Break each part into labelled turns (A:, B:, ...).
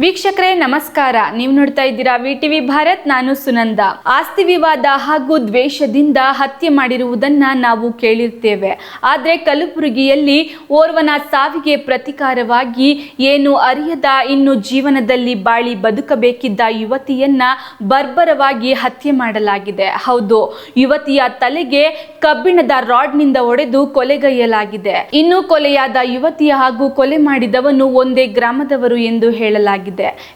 A: ವೀಕ್ಷಕರೇ, ನಮಸ್ಕಾರ. ನೀವು ನೋಡ್ತಾ ಇದ್ದೀರಾ ವಿ ಟಿವಿ ಭಾರತ್, ನಾನು ಸುನಂದ. ಆಸ್ತಿ ವಿವಾದ ಹಾಗೂ ದ್ವೇಷದಿಂದ ಹತ್ಯೆ ಮಾಡಿರುವುದನ್ನ ನಾವು ಕೇಳಿರ್ತೇವೆ. ಆದರೆ ಕಲಬುರಗಿಯಲ್ಲಿ ಓರ್ವನ ಸಾವಿಗೆ ಪ್ರತಿಕಾರವಾಗಿ ಏನು ಅರಿಯದ ಇನ್ನು ಜೀವನದಲ್ಲಿ ಬಾಳಿ ಬದುಕಬೇಕಿದ್ದ ಯುವತಿಯನ್ನ ಬರ್ಬರವಾಗಿ ಹತ್ಯೆ ಮಾಡಲಾಗಿದೆ. ಹೌದು, ಯುವತಿಯ ತಲೆಗೆ ಕಬ್ಬಿಣದ ರಾಡ್ನಿಂದ ಒಡೆದು ಕೊಲೆಗೈಯಲಾಗಿದೆ ಇನ್ನು ಕೊಲೆಯಾದ ಯುವತಿ ಹಾಗೂ ಕೊಲೆ ಮಾಡಿದವನು ಒಂದೇ ಗ್ರಾಮದವರು ಎಂದು ಹೇಳಲಾಗಿದೆ.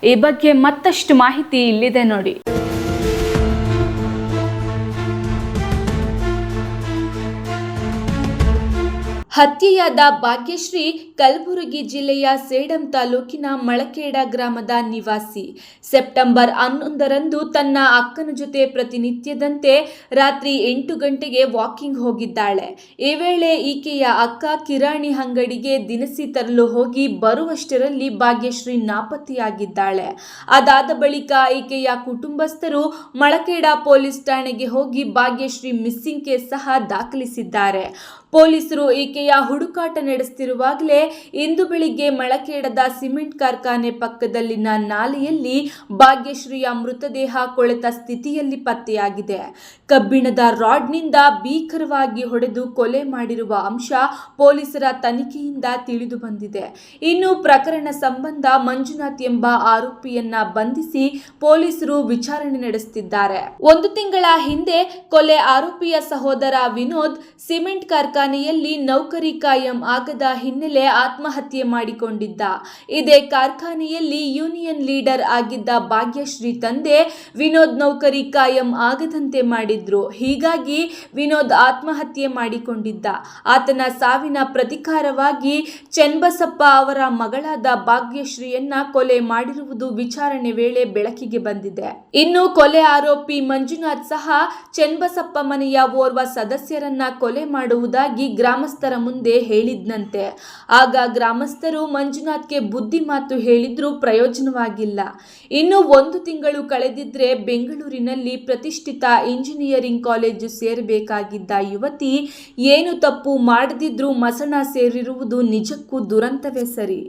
A: ಈ ಬಗ್ಗೆ ಮತ್ತಷ್ಟು ಮಾಹಿತಿ ಇಲ್ಲಿದೆ ನೋಡಿ. ಹತ್ಯೆಯಾದ ಭಾಗ್ಯಶ್ರೀ ಕಲಬುರಗಿ ಜಿಲ್ಲೆಯ ಸೇಡಂ ತಾಲೂಕಿನ ಮಳಕೇಡ ಗ್ರಾಮದ ನಿವಾಸಿ. ಸೆಪ್ಟೆಂಬರ್ ಹನ್ನೊಂದರಂದು ತನ್ನ ಅಕ್ಕನ ಜೊತೆ ಪ್ರತಿನಿತ್ಯದಂತೆ ರಾತ್ರಿ ಎಂಟು ಗಂಟೆಗೆ ವಾಕಿಂಗ್ ಹೋಗಿದ್ದಾಳೆ. ಈ ವೇಳೆ ಈಕೆಯ ಅಕ್ಕ ಕಿರಾಣಿ ಅಂಗಡಿಗೆ ದಿನಸಿ ತರಲು ಹೋಗಿ ಬರುವಷ್ಟರಲ್ಲಿ ಭಾಗ್ಯಶ್ರೀ ನಾಪತ್ತೆಯಾಗಿದ್ದಾಳೆ. ಅದಾದ ಬಳಿಕ ಈಕೆಯ ಕುಟುಂಬಸ್ಥರು ಮಳಕೇಡ ಪೊಲೀಸ್ ಠಾಣೆಗೆ ಹೋಗಿ ಭಾಗ್ಯಶ್ರೀ ಮಿಸ್ಸಿಂಗ್ ಕೇಸ್ ಸಹ ದಾಖಲಿಸಿದ್ದಾರೆ. ಪೊಲೀಸರು ಈಕೆಯ ಹುಡುಕಾಟ ನಡೆಸುತ್ತಿರುವಾಗಲೇ ಇಂದು ಬೆಳಿಗ್ಗೆ ಮಳಕೇಡದ ಸಿಮೆಂಟ್ ಕಾರ್ಖಾನೆ ಪಕ್ಕದಲ್ಲಿನ ನಾಲೆಯಲ್ಲಿ ಭಾಗ್ಯಶ್ರೀಯ ಮೃತದೇಹ ಕೊಳೆತ ಸ್ಥಿತಿಯಲ್ಲಿ ಪತ್ತೆಯಾಗಿದೆ. ಕಬ್ಬಿಣದ ರಾಡ್ನಿಂದ ಭೀಕರವಾಗಿ ಹೊಡೆದು ಕೊಲೆ ಮಾಡಿರುವ ಅಂಶ ಪೊಲೀಸರ ತನಿಖೆಯಿಂದ ತಿಳಿದು ಬಂದಿದೆ. ಇನ್ನು ಪ್ರಕರಣ ಸಂಬಂಧ ಮಂಜುನಾಥ್ ಎಂಬ ಆರೋಪಿಯನ್ನ ಬಂಧಿಸಿ ಪೊಲೀಸರು ವಿಚಾರಣೆ ನಡೆಸುತ್ತಿದ್ದಾರೆ. ಒಂದು ತಿಂಗಳ ಹಿಂದೆ ಕೊಲೆ ಆರೋಪಿಯ ಸಹೋದರ ವಿನೋದ್ ಸಿಮೆಂಟ್ ಕಾರ್ಖಾನೆಯಲ್ಲಿ ನೌಕರಿ ಕಾಯಂ ಆಗದ ಹಿನ್ನೆಲೆ ಆತ್ಮಹತ್ಯೆ ಮಾಡಿಕೊಂಡಿದ್ದ. ಇದೇ ಕಾರ್ಖಾನೆಯಲ್ಲಿ ಯೂನಿಯನ್ ಲೀಡರ್ ಆಗಿದ್ದ ಭಾಗ್ಯಶ್ರೀ ತಂದೆ ವಿನೋದ್ ನೌಕರಿ ಕಾಯಂ ಆಗದಂತೆ ಮಾಡಿದ್ರು. ಹೀಗಾಗಿ ವಿನೋದ್ ಆತ್ಮಹತ್ಯೆ ಮಾಡಿಕೊಂಡಿದ್ದ. ಆತನ ಸಾವಿನ ಪ್ರತಿಕಾರವಾಗಿ ಚೆನ್ಬಸಪ್ಪ ಅವರ ಮಗಳಾದ ಭಾಗ್ಯಶ್ರೀಯನ್ನ ಕೊಲೆ ಮಾಡಿರುವುದು ವಿಚಾರಣೆ ವೇಳೆ ಬೆಳಕಿಗೆ ಬಂದಿದೆ. ಇನ್ನು ಕೊಲೆ ಆರೋಪಿ ಮಂಜುನಾಥ್ ಸಹ ಚೆನ್ಬಸಪ್ಪ ಮನೆಯ ಓರ್ವ ಸದಸ್ಯರನ್ನ ಕೊಲೆ ಮಾಡುವುದಾಗಿ ಗ್ರಾಮಸ್ಥರ ಮುಂದೆ ಹೇಳಿದ್ನಂತೆ. ಆಗ ಗ್ರಾಮಸ್ಥರು ಮಂಜುನಾಥ್ಗೆ ಬುದ್ಧಿ ಮಾತು ಹೇಳಿದ್ರೂ ಪ್ರಯೋಜನವಾಗಿಲ್ಲ. ಇನ್ನು ಒಂದು ತಿಂಗಳು ಕಳೆದಿದ್ರೆ ಬೆಂಗಳೂರಿನಲ್ಲಿ ಪ್ರತಿಷ್ಠಿತ ಇಂಜಿನಿಯರಿಂಗ್ ಕಾಲೇಜು ಸೇರಬೇಕಾಗಿದ್ದ ಯುವತಿ ಏನು ತಪ್ಪು ಮಾಡದಿದ್ರೂ ಮಸಣ ಸೇರಿರುವುದು ನಿಜಕ್ಕೂ ದುರಂತವೇ ಸರಿ.